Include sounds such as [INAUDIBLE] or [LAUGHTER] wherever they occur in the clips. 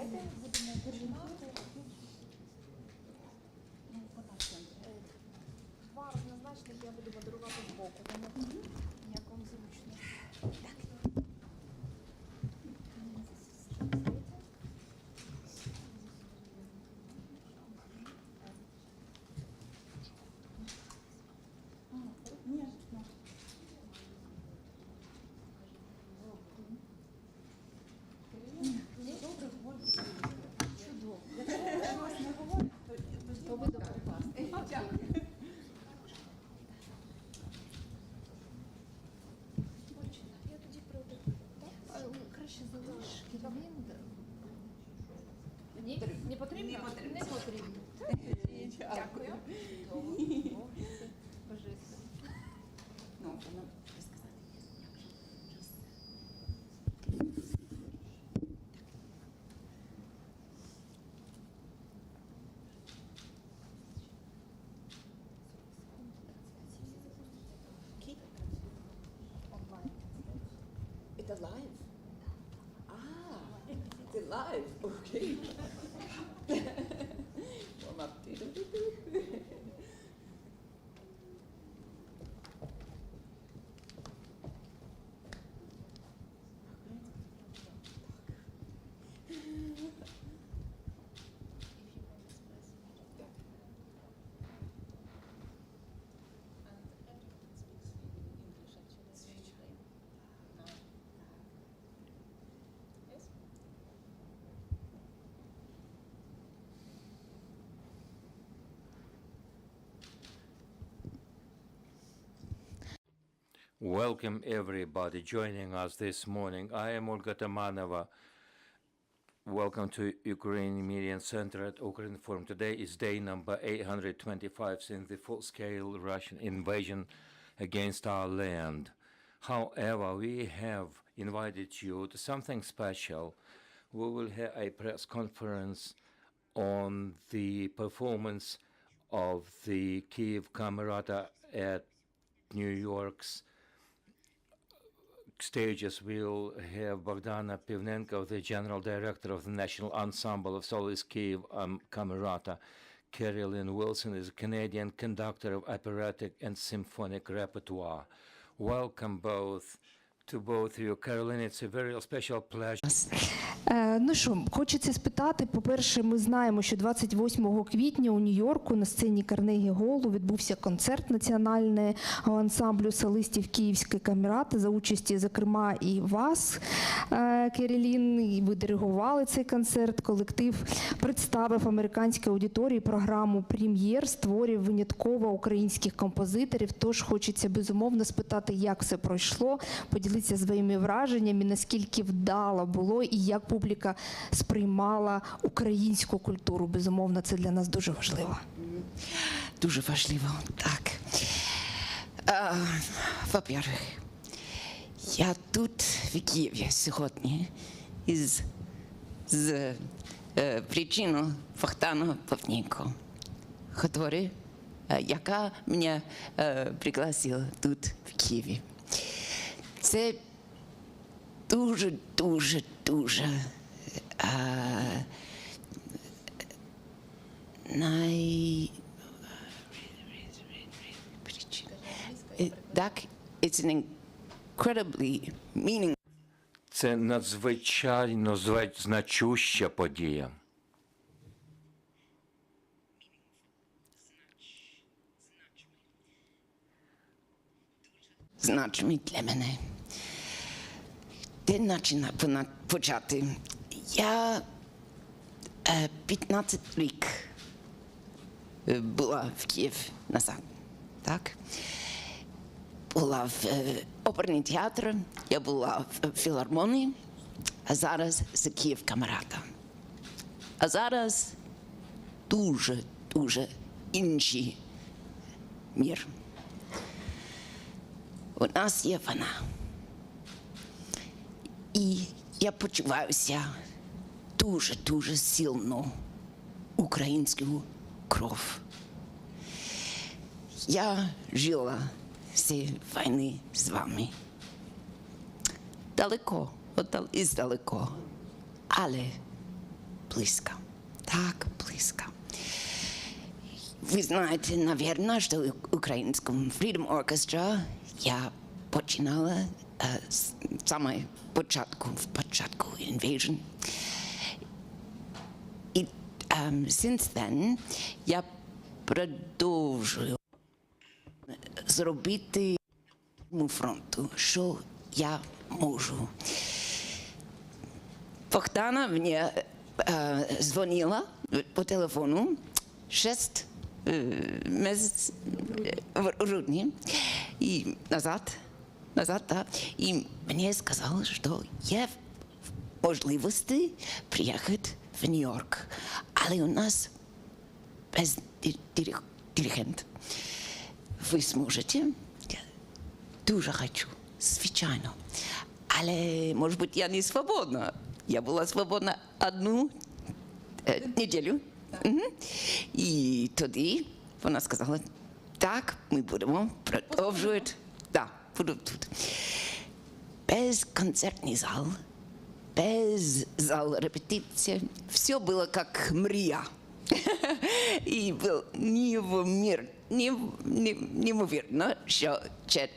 Сідайте, будемо починати. Два однозначних я буду модерувати збоку, The live? Ah, [LAUGHS] the live, okay. Welcome everybody joining us this morning. I am Olga Tamanova. Welcome to Ukraine Media Center at Ukraine Forum. Today is day number 825 since the full-scale Russian invasion against our land. However, we have invited you to something special. We will have a press conference on the performance of the Kiev Camerata at New York's stages we'll have Bogdana Pivnenko, the general director of the National Ensemble of Solis Kiev um, Camerata. Carolyn Wilson is a Canadian conductor of operatic and symphonic repertoire. Welcome both to both of you. Carolyn, it's a very special pleasure. Е, Ну що, хочеться спитати. По-перше, ми знаємо, що 28 квітня у Нью-Йорку на сцені Карнегі Голу відбувся концерт національного ансамблю солистів Київської камерати за участі, зокрема, і вас, е, Керілін. І ви диригували цей концерт. Колектив представив американській аудиторії програму прем'єр з творів винятково українських композиторів. Тож хочеться безумовно спитати, як все пройшло, поділитися своїми враженнями, наскільки вдало було і як публіка сприймала українську культуру. Безумовно, це для нас дуже важливо. Дуже важливо, так. Во-первых, я тут в Києві сьогодні із з е, причину Богдана Павненко, который, е, яка мене е, пригласила тут в Києві. Це дуже, дуже, дуже е, най... Так, it's an incredibly meaning Це надзвичайно значуща подія. значимий для мене. Де пона- почати? Я е, 15 рік е, була в Київ назад. Так? Була в е, оперний театр, я була в філармонії, а зараз за Київ камерата. А зараз дуже, дуже інший мір. У нас є вона. І я почуваюся дуже-дуже сильно українську кров. Я жила всі війни з вами. Далеко, от іздалеко. Але близко, так близко. Вы знаете, наверное, что в украинском Freedom Orchestra я починала э, с самой початку, в початку Invasion. І um, since then я продовжую зробити фронту, що я можу. Богдана мені е, дзвонила по телефону 6 е, місяць е, в грудні і назад, назад, да, і мені сказали, що є можливості приїхати в Нью-Йорк, але у нас без ди- дириг- Ви зможете? Я дуже хочу, звичайно. Але, може бути, я не свободна. Я була свободна одну е, неділю. Мгм. І тоді вона сказала, так, ми будемо продовжувати. Так, буду тут. Без концертний зал, без зал репетиции. Все было как мрия. И был невмир, нев- нев- неимоверно, что че-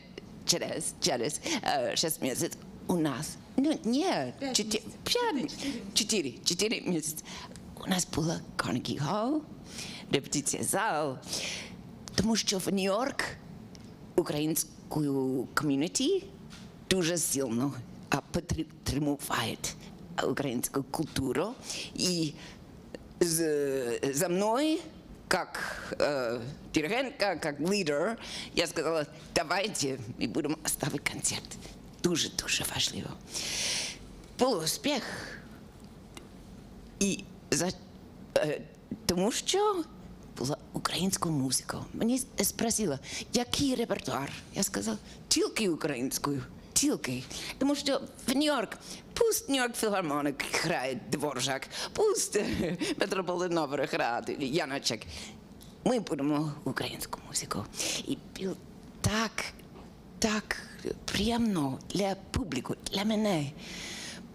через, через э, шесть месяцев у нас, ну нет, четыре, пять, четыре, четыре месяца у нас было Carnegie Hall, репетиция зал, потому что в Нью-Йорк українську ком'юніті дуже сильно а, підтримує українську культуру. І з, за мною, как э, диригентка, как лидер, я сказала, давайте ми будемо ставити концерт. Дуже-дуже важливо. Був успіх. І за, е, тому що була українська музика. Мені с- спросила, який репертуар? Я сказала, тільки українською. Тільки. Тому що в Нью-Йорк, пусть Нью-Йорк філармоник грає Дворжак, пусть е, [LAUGHS] Метрополитен опера грає Яночек. Ми будемо українську музику. І так, так приємно для публіку, для мене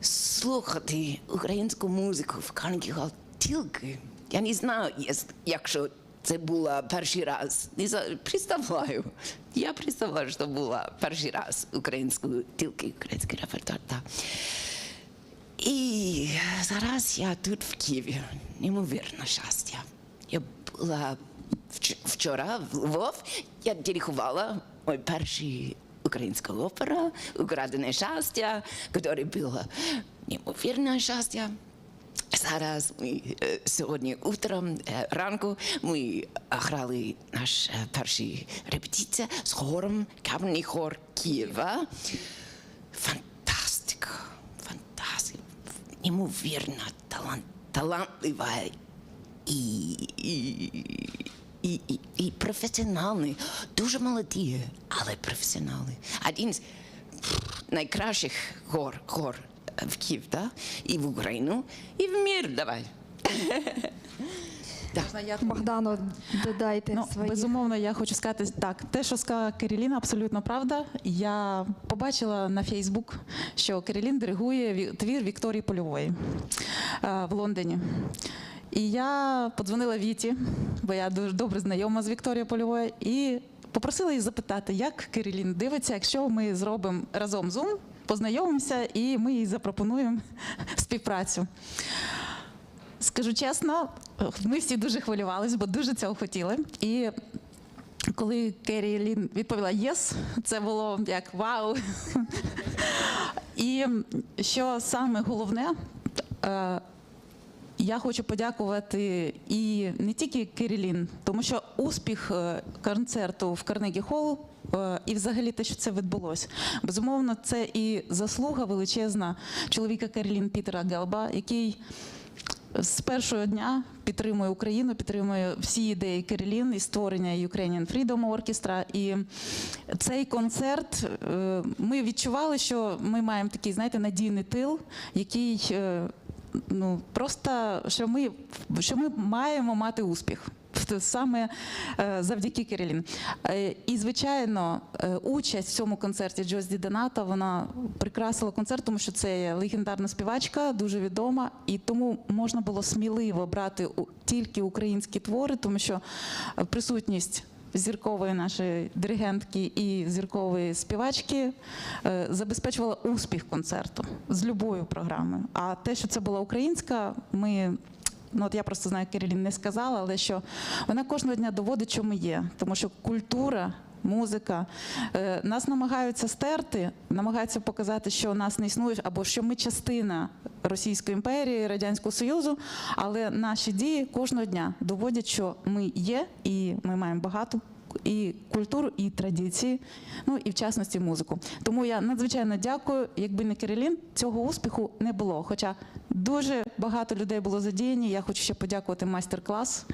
слухати українську музику в Carnegie тільки. Я не знаю, якщо це була перший раз. Представляю. Я представляю, що була перший раз українською, тільки український репертуар. Так. І зараз я тут в Києві. Неймовірне щастя. Я була вчора в Львов, я диригувала мой перший українська опера «Украдене щастя», яке було неймовірне щастя. Зараз ми е, сьогодні утром е, ранку ми грали наш е, перший репетиція з хором Кам'яний хор Києва. Фантастика, фантастика, неймовірна, талант, талантлива і, і, і, і, і професіонали, дуже молоді, але професіонали. Один з найкращих хор, хор в Київ, да? і в Україну, і в мір давай. [LAUGHS] Богдано, додайте Ну, свої. безумовно, я хочу сказати так. Те, що сказала Керіліна, абсолютно правда. Я побачила на Фейсбук, що Керілін диригує ві- твір Вікторії Польової е, в Лондоні. І я подзвонила Віті, бо я дуже добре знайома з Вікторією Польовою, і попросила її запитати, як Керілін дивиться, якщо ми зробимо разом Zoom, познайомимося і ми їй запропонуємо [LAUGHS] співпрацю. Скажу чесно, ми всі дуже хвилювалися, бо дуже цього хотіли. І коли Керрі Лін відповіла єс, це було як вау. [LAUGHS] І що саме головне, е, я хочу подякувати і не тільки Керілін, тому що успіх е, концерту в Карнегі Холл і взагалі те, що це відбулося. Безумовно, це і заслуга величезна чоловіка Керілін Пітера Гелба, який з першого дня підтримує Україну, підтримує всі ідеї Керілін і створення Ukrainian Freedom Orchestra. І цей концерт е, ми відчували, що ми маємо такий, знаєте, надійний тил, який е, ну просто що ми, що ми маємо мати успіх. Саме е, завдяки Керелін. Е, І, звичайно, е, участь в цьому концерті Джозді Доната вона прикрасила концерт, тому що це легендарна співачка, дуже відома, і тому можна було сміливо брати тільки українські твори, тому що присутність. Зіркової нашої диригентки і зіркової співачки е, забезпечувала успіх концерту з любою програмою. А те, що це була українська, ми Ну, от я просто знаю, Кирилін не сказала, але що вона кожного дня доводить, що ми є. Тому що культура, музика е, нас намагаються стерти, намагаються показати, що нас не існує, або що ми частина Російської імперії, Радянського Союзу. Але наші дії кожного дня доводять, що ми є, і ми маємо багато. І культуру, і традиції, ну і в частності музику. Тому я надзвичайно дякую. Якби не Кирилін, цього успіху не було. Хоча дуже багато людей було задіяні. Я хочу ще подякувати майстер-клас,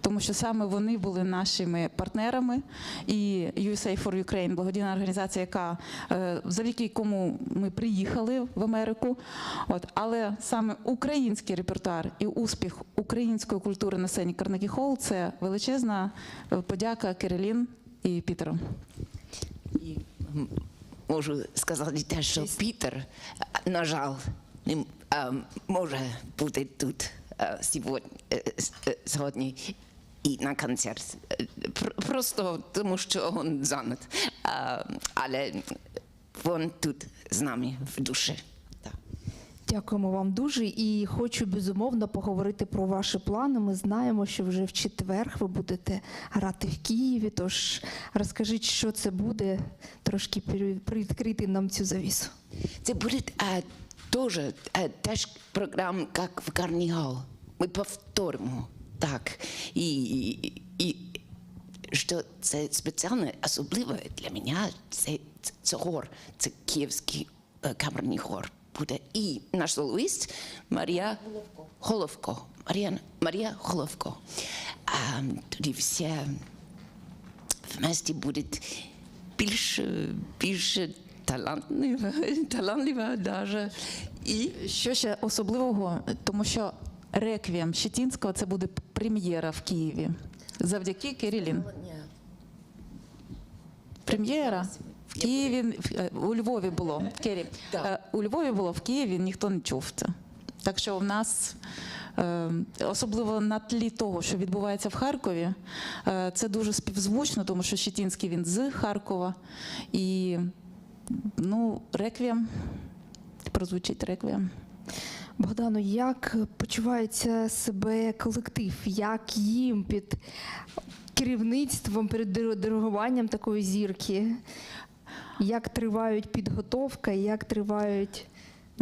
тому що саме вони були нашими партнерами. І USA for Ukraine, благодійна організація, яка е, завдяки кому ми приїхали в Америку. От але саме український репертуар і успіх української культури на сцені Карнегі Холл – це величезна е, подяка Кирилін і Пітеру. І можу сказати те, що Пітер, на жаль, не може бути тут сьогодні, е, с- е, сьогодні і на концерт. Просто тому, що він зайнят. А, Але він тут з нами в душі. Дякуємо вам дуже і хочу безумовно поговорити про ваші плани. Ми знаємо, що вже в четвер ви будете грати в Києві. Тож розкажіть, що це буде, трошки при- привідкрити нам цю завісу. Це буде а, тоже а, теж програма, як в Карнігал. Ми повторимо так. І, і, і що це спеціально особливо для мене, це, це, це хор, це київський е, камерний хор буде. І наш солоїст Марія Головко. Головко. Марія, Марія Головко. А, тоді всі вместе буде більш, більш талантлива, талантлива даже. І Що ще особливого, тому що реквієм Щетінського це буде прем'єра в Києві. Завдяки Кирилін. Прем'єра в Києві, е, у Львові було. Кері, е, у Львові було, в Києві ніхто не чув це. Так що в нас, е, особливо на тлі того, що відбувається в Харкові, це дуже співзвучно, тому що Щетінський він з Харкова. І ну, реквієм, прозвучить реквієм. Богдану, як почувається себе колектив? Як їм під керівництвом, перед дир- диригуванням такої зірки? Як тривають підготовка, як тривають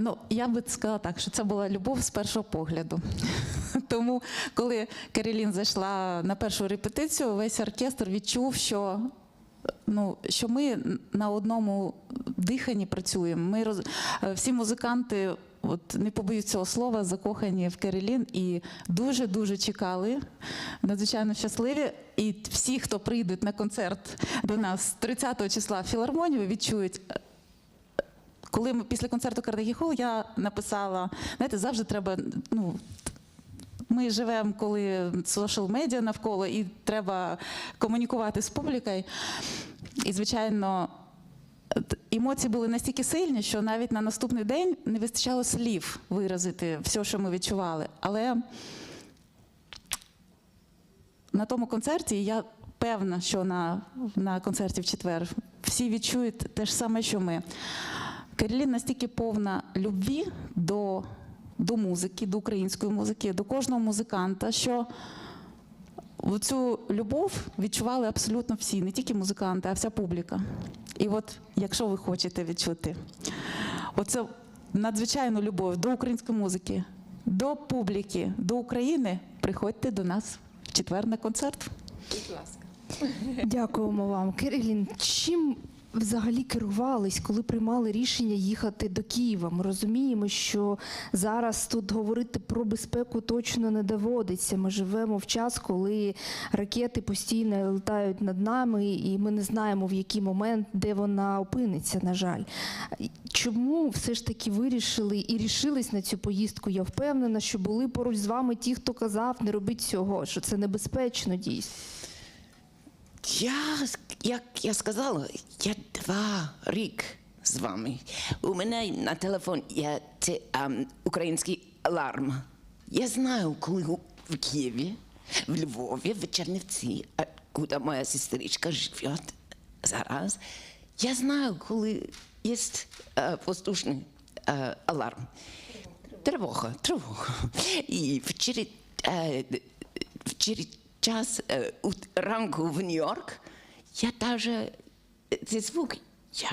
Ну, я би сказала так, що це була любов з першого погляду. [LAUGHS] Тому, коли Кирилін зайшла на першу репетицію, весь оркестр відчув, що. Ну, що ми на одному диханні працюємо. Ми роз... всі музиканти, от не побоюсь цього слова, закохані в Керелін і дуже дуже чекали, надзвичайно щасливі. І всі, хто прийдуть на концерт до нас 30 числа в філармонію, відчують коли ми після концерту Carnegie Hall я написала, знаєте, завжди треба. ну, ми живемо, коли social медіа навколо, і треба комунікувати з публікою. І, звичайно, емоції були настільки сильні, що навіть на наступний день не вистачало слів виразити все, що ми відчували. Але на тому концерті я певна, що на, на концерті в четвер всі відчують те ж саме, що ми. Каролін настільки повна любві до, до музики, до української музики, до кожного музиканта, що цю любов відчували абсолютно всі, не тільки музиканти, а вся публіка. І от, якщо ви хочете відчути оце надзвичайну любов до української музики, до публіки, до України, приходьте до нас в четвер на концерт. Дякуємо вам. Кирилін, чим взагалі керувались, коли приймали рішення їхати до Києва? Ми розуміємо, що зараз тут говорити про безпеку точно не доводиться. Ми живемо в час, коли ракети постійно летають над нами, і ми не знаємо в який момент, де вона опиниться. На жаль, чому все ж таки вирішили і рішились на цю поїздку? Я впевнена, що були поруч з вами ті, хто казав, не робіть цього, що це небезпечно дійсно. Я, як я сказала, я два рік з вами. У мене на телефон є це, ем, український аларм. Я знаю, коли в Києві, в Львові, в Чернівці, куди моя сестричка живе зараз. Я знаю, коли є е, воздушний е, аларм. Тривога, тривога. І вчора, е, вчора час е, у ранку в Нью-Йорк, я даже цей звук, я,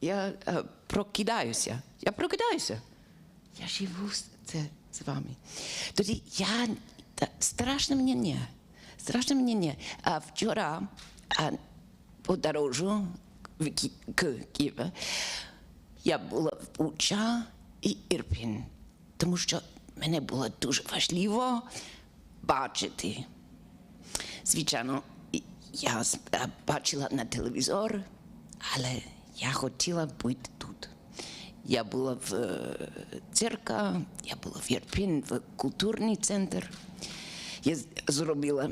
я е, прокидаюся. Я прокидаюся. Я живу це, з вами. Тоді я страшно мені не. Страшно мені не. А вчора а, по дорожу в Ки- к Києву я була в Буча і Ірпін, тому що мене було дуже важливо бачити. Звичайно, я е, бачила на телевізор, але я хотіла бути тут. Я була в е, церква, я була в Ірпін, в культурний центр. Я зробила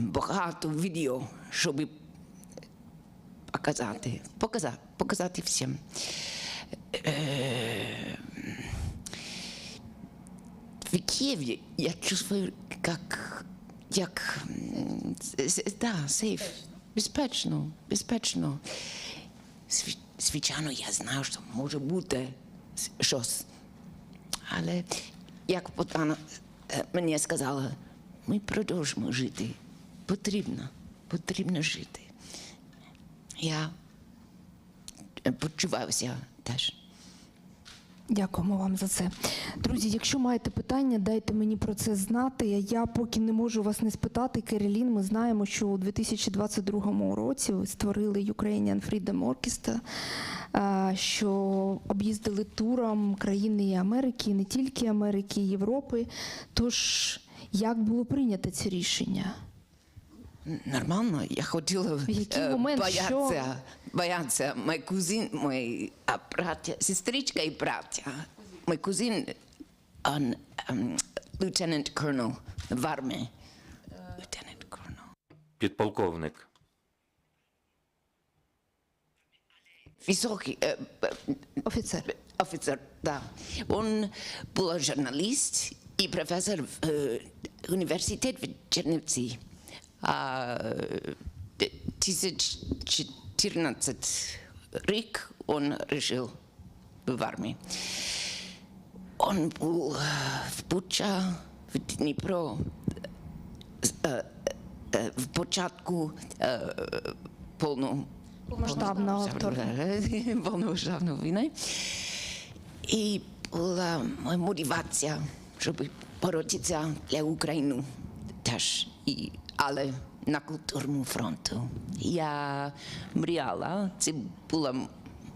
багато відео, щоб показати, показати, показати всім. Е, В Киеве я чувствую, как, як, да, сейф, безпечно, безпечно. Звичайно, я знаю, що може бути щось. Але як Потана е, мені сказала, ми продовжимо жити. Потрібно, потрібно жити. Я е, почувався теж. Дякуємо вам за це. Друзі, якщо маєте питання, дайте мені про це знати. Я поки не можу вас не спитати. Керолін, ми знаємо, що у 2022 році ви створили Ukrainian Freedom Orchestra, що об'їздили туром країни Америки, не тільки Америки, і Європи. Тож, як було прийнято це рішення? Нормально, я хотіла В який е, момент, бояться, що? бояться. Мій кузин, мій а, браття, сестричка і браття. Мій кузин, он, um, lieutenant colonel в армії. Lieutenant colonel. Підполковник. Високий е, е, Офіцер. офицер, да. Он был журналист и профессор в э, университет в Чернівці. А э, 2014 рік он решил в армии. Он был в Буча, в Дніпро, е, е, в початку е, повну Повномасштабного вторгнення. [LAUGHS] повномасштабної війни. І була моя мотивація, щоб боротися для України теж. І, але на культурному фронту. Я мріяла, це була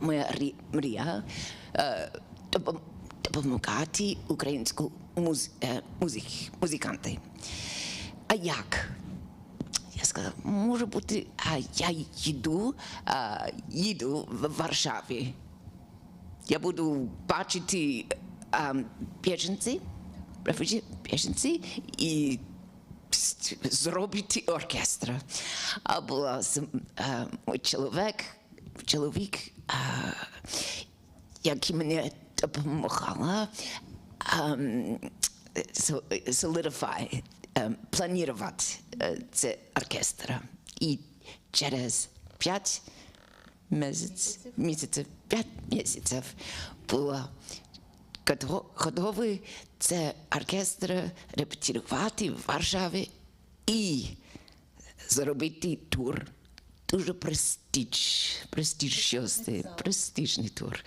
моя мрія, е, допомагати українську муз, е, музик, музиканти. А як? Я сказав, може бути, а я їду, а, їду в Варшаві. Я буду бачити а, біженці, біженці і зробити оркестр. А була мій чоловік, чоловік, який мені допомагала um, solidify, планувати uh, це оркестр. І через п'ять місяців, місяців, п'ять місяців готов- готовий це оркестр репетирувати в Варшаві і зробити тур. Дуже престиж, престижний, престижний тур.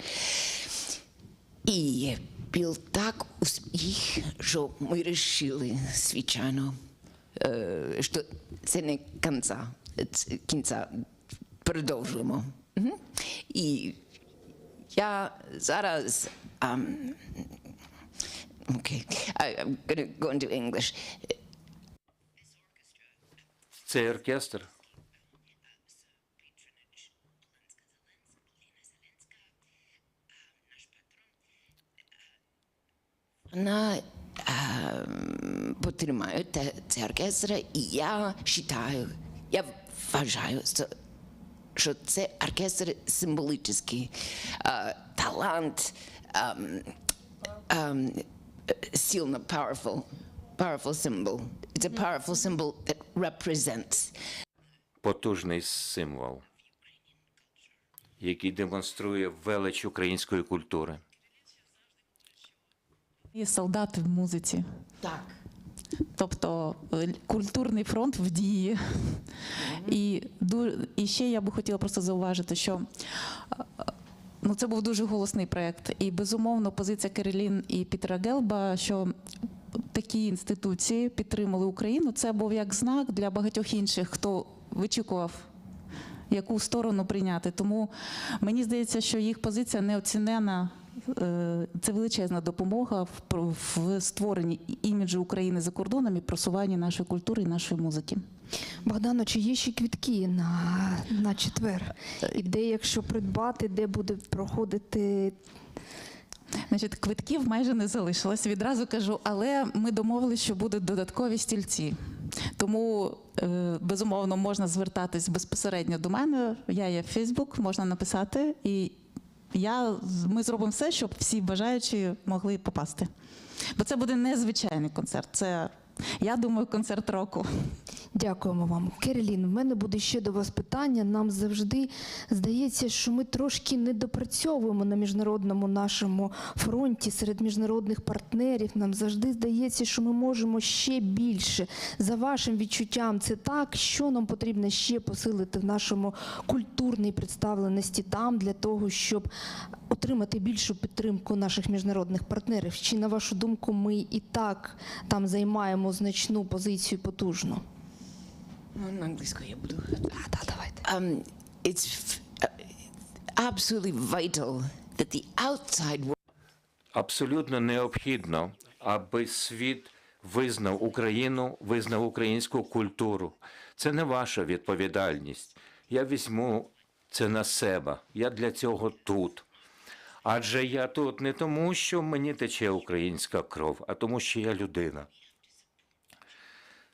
І був так успіх, що ми вирішили, звичайно, е, що це не кінця, кінця продовжуємо І я зараз. Um, okay, I'm going to go into English. Цей оркестр Вона ем, потримає те, оркестр, і я вважаю, я вважаю, що, це оркестр символічний. Е, талант, ем, сильно powerful, powerful symbol. It's a powerful symbol that represents потужний символ, який демонструє велич української культури. Є солдати в музиці. так. Тобто е, культурний фронт в дії. І, і ще я би хотіла просто зауважити, що е, ну, це був дуже голосний проєкт. І безумовно позиція Керелін і Пітера Гелба, що такі інституції підтримали Україну, це був як знак для багатьох інших, хто вичікував. Яку сторону прийняти? Тому мені здається, що їх позиція неоцінена. Е, Це величезна допомога в, в створенні іміджу України за кордоном і просуванні нашої культури і нашої музики. Богдано, чи є ще квітки на, на четвер? І де, якщо придбати, де буде проходити Значить, квитків майже не залишилось. Відразу кажу, але ми домовилися, що будуть додаткові стільці. Тому е, безумовно можна звертатись безпосередньо до мене. Я є в Фейсбук, можна написати, і я ми зробимо все, щоб всі бажаючі могли попасти. Бо це буде незвичайний концерт. Це я думаю, концерт року. Дякуємо вам. Керелін, в мене буде ще до вас питання. Нам завжди здається, що ми трошки недопрацьовуємо на міжнародному нашому фронті серед міжнародних партнерів. Нам завжди здається, що ми можемо ще більше. За вашим відчуттям, це так, що нам потрібно ще посилити в нашому культурній представленості там для того, щоб отримати більшу підтримку наших міжнародних партнерів. Чи на вашу думку, ми і так там займаємо значну позицію потужну? Ну, на англійською я буду. А, да, давайте. Um, it's uh, absolutely vital that the outside world Абсолютно необхідно, аби світ визнав Україну, визнав українську культуру. Це не ваша відповідальність. Я візьму це на себе. Я для цього тут. Адже я тут не тому, що мені тече українська кров, а тому, що я людина.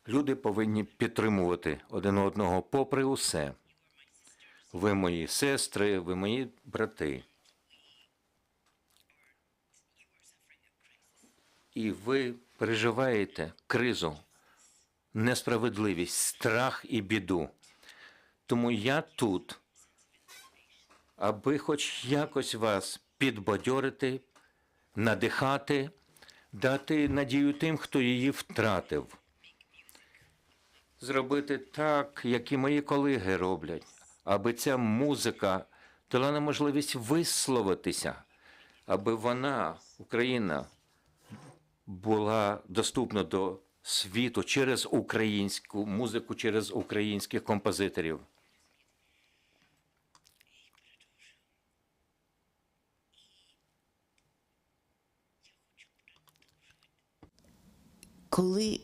Люди повинні підтримувати один одного попри усе. Ви мої сестри, ви мої брати. І ви переживаєте кризу, несправедливість, страх і біду. Тому я тут, аби хоч якось вас підбадьорити, надихати, дати надію тим, хто її втратив. Зробити так, як і мої колеги роблять, аби ця музика дала нам можливість висловитися, аби вона, Україна, була доступна до світу через українську музику, через українських композиторів. коли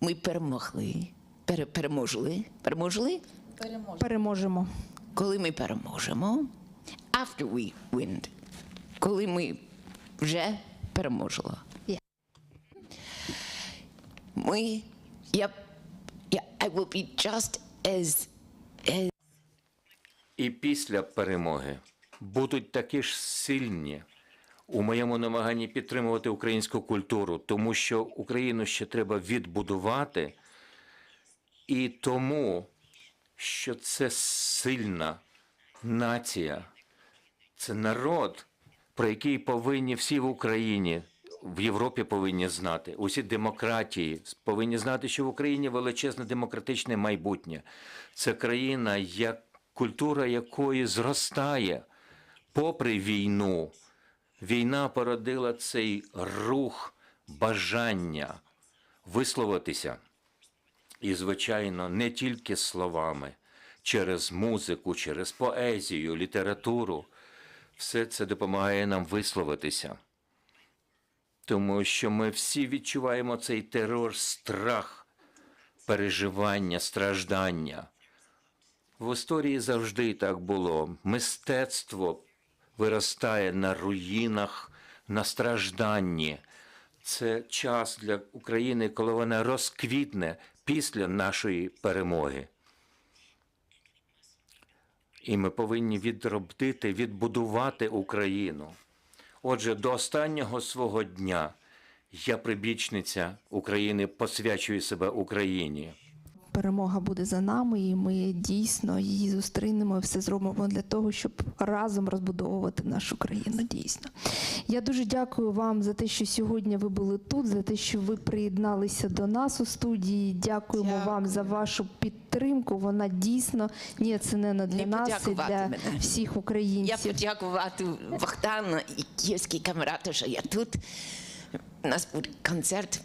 ми перемогли, пере, переможли, переможли, Переможемо. коли ми переможемо, after we win, коли ми вже переможемо. Yeah. Ми, я, я, I will be just as, as І після перемоги будуть такі ж сильні у моєму намаганні підтримувати українську культуру, тому що Україну ще треба відбудувати, і тому, що це сильна нація, це народ, про який повинні всі в Україні. В Європі повинні знати, усі демократії повинні знати, що в Україні величезне демократичне майбутнє. Це країна, як культура якої зростає попри війну. Війна породила цей рух бажання висловитися. І, звичайно, не тільки словами, через музику, через поезію, літературу. Все це допомагає нам висловитися. Тому що ми всі відчуваємо цей терор, страх, переживання, страждання. В історії завжди так було. Мистецтво виростає на руїнах, на стражданні. Це час для України, коли вона розквітне після нашої перемоги. І ми повинні відробити, відбудувати Україну. Отже, до останнього свого дня я прибічниця України, посвячую себе Україні. Перемога буде за нами, і ми дійсно її зустрінемо і все зробимо для того, щоб разом розбудовувати нашу країну. Дійсно, я дуже дякую вам за те, що сьогодні ви були тут, за те, що ви приєдналися до нас у студії. Дякуємо Дякую. вам за вашу підтримку. Вона дійсно неоцінена для Не нас і для мене. всіх Я українців. подякувати Богдану і київській камерату, що я тут. У нас буде концерт.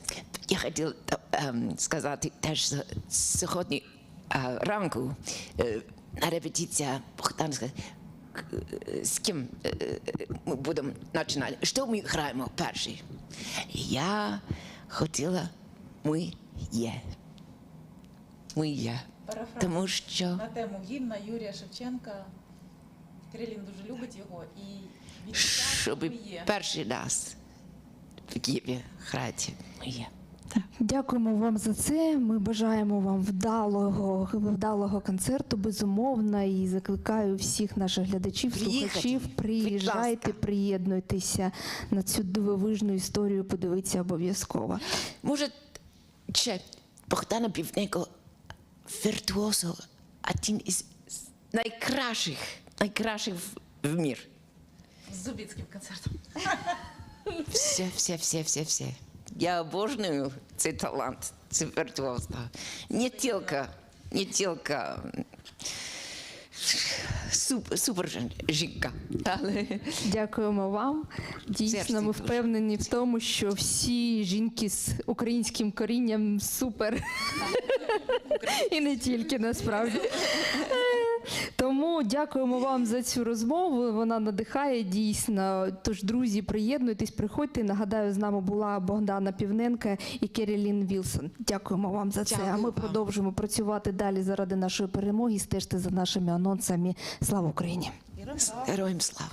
Я хотів ем, сказати теж сьогодні е, ранку е, на репетиція Богдан сказав, к- е, з ким е, е, ми будемо починати. Що ми граємо перший? Я хотіла ми є. Ми є. Тому що на тему гімна Юрія Шевченка. Кирилін дуже любить його і щоб перший раз в Києві грати ми є. Дякуємо вам за це. Ми бажаємо вам вдалого, вдалого концерту, безумовно, і закликаю всіх наших глядачів, Приїхати. слухачів. Приїжджайте, приєднуйтеся на цю дивовижну історію. Подивитися обов'язково. Може, ще Богдана Півненко віртуозо, один із найкращих, найкращих в, в мір. з Зубіцьким концертом. Все, все, все, все, все. Я обожнюю цей талант, це віртуозно. Не тільки, не тільки супер, супер жінка, але Дякуємо вам. Дійсно, Серці ми дуже. впевнені в тому, що всі жінки з українським корінням супер. І не тільки насправді. Тому дякуємо вам за цю розмову. Вона надихає дійсно. Тож, друзі, приєднуйтесь, приходьте. Нагадаю, з нами була Богдана Півненка і Керілін Вілсон. Дякуємо вам за це. А ми вам. продовжимо працювати далі заради нашої перемоги. Стежте за нашими анонсами. Слава Україні! героям слава.